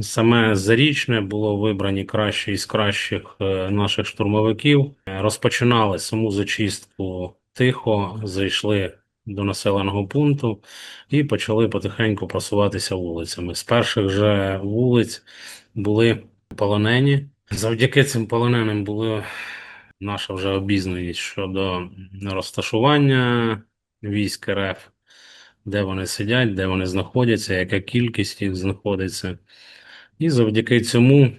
Саме зарічне було вибрані кращі із кращих е, наших штурмовиків. Розпочинали саму зачистку тихо, зайшли до населеного пункту і почали потихеньку просуватися вулицями. З перших же вулиць були полонені. Завдяки цим полоненим була наша вже обізнаність щодо розташування військ РФ, де вони сидять, де вони знаходяться, яка кількість їх знаходиться. І завдяки цьому, е,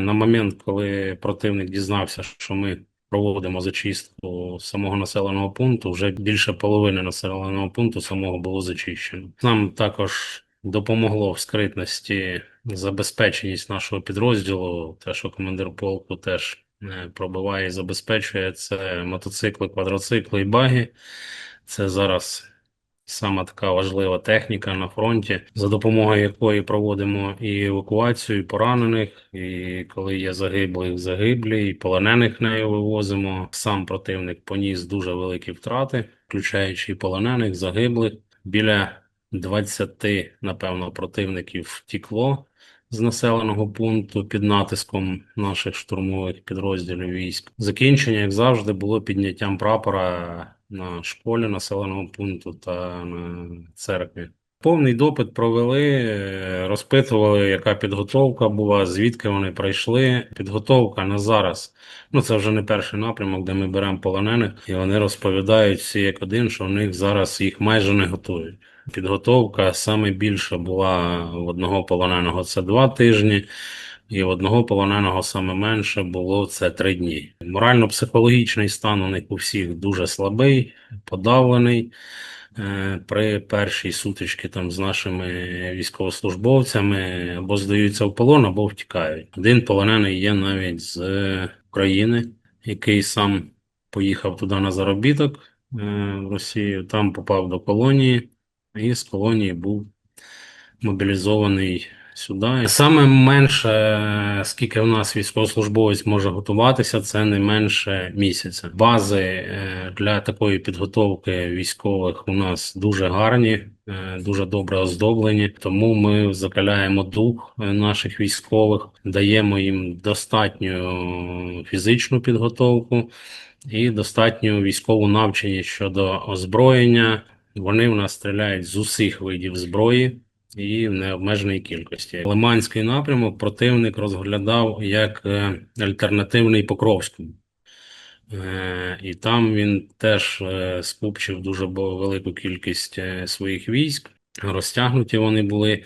на момент, коли противник дізнався, що ми проводимо зачистку самого населеного пункту, вже більше половини населеного пункту самого було зачищено. Нам також допомогло в скритності забезпеченість нашого підрозділу, те, що командир полку теж е, пробиває і забезпечує, це мотоцикли, квадроцикли і баги. Це зараз саме така важлива техніка на фронті, за допомогою якої проводимо і евакуацію і поранених, і коли є загиблих, загиблі, і полонених нею вивозимо. Сам противник поніс дуже великі втрати, включаючи полонених, загиблих. Біля 20, напевно, противників втікло з населеного пункту під натиском наших штурмових підрозділів військ. Закінчення, як завжди, було підняттям прапора на школі населеного пункту та на церкві. Повний допит провели, е, розпитували, яка підготовка була, звідки вони прийшли. Підготовка на зараз. Ну це вже не перший напрямок, де ми беремо полонених, і вони розповідають всі як один, що в них зараз їх майже не готують. Підготовка саме більша була в одного полоненого це два тижні, і одного полоненого саме менше було це три дні. Морально-психологічний стан у них у всіх дуже слабий, подавлений. Е, При першій сутичці там з нашими військовослужбовцями або здаються в полон, або втікають. Один полонений є навіть з України, який сам поїхав туди на заробіток е, в Росію, там попав до колонії і з колонії був мобілізований сюди. Саме менше, скільки в нас військовослужбовець може готуватися, це не менше місяця. Бази е, для такої підготовки військових у нас дуже гарні, е, дуже добре оздоблені. Тому ми закаляємо дух е, наших військових, даємо їм достатню фізичну підготовку і достатню військову навченість щодо озброєння. Вони в нас стріляють з усіх видів зброї і в необмеженій кількості. Лиманський напрямок противник розглядав як е, альтернативний Покровському. Е, І там він теж е, скупчив дуже велику кількість своїх військ. Розтягнуті вони були.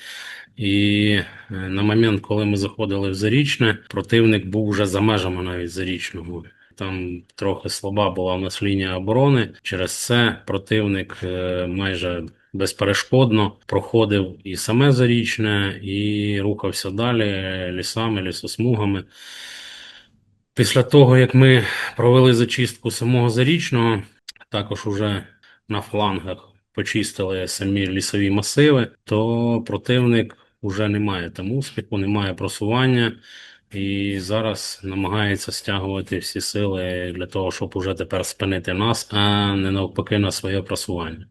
І на момент, коли ми заходили в Зарічне, противник був вже за межами навіть Зарічного. Там трохи слаба була в нас лінія оборони. Через це противник майже безперешкодно проходив і саме Зарічне, і рухався далі лісами, лісосмугами. Після того, як ми провели зачистку самого Зарічного, також уже на флангах почистили самі лісові масиви, то противник вже не має там успіху, немає просування. І зараз намагається стягувати всі сили для того, щоб уже тепер спинити нас, а не навпаки на своє просування.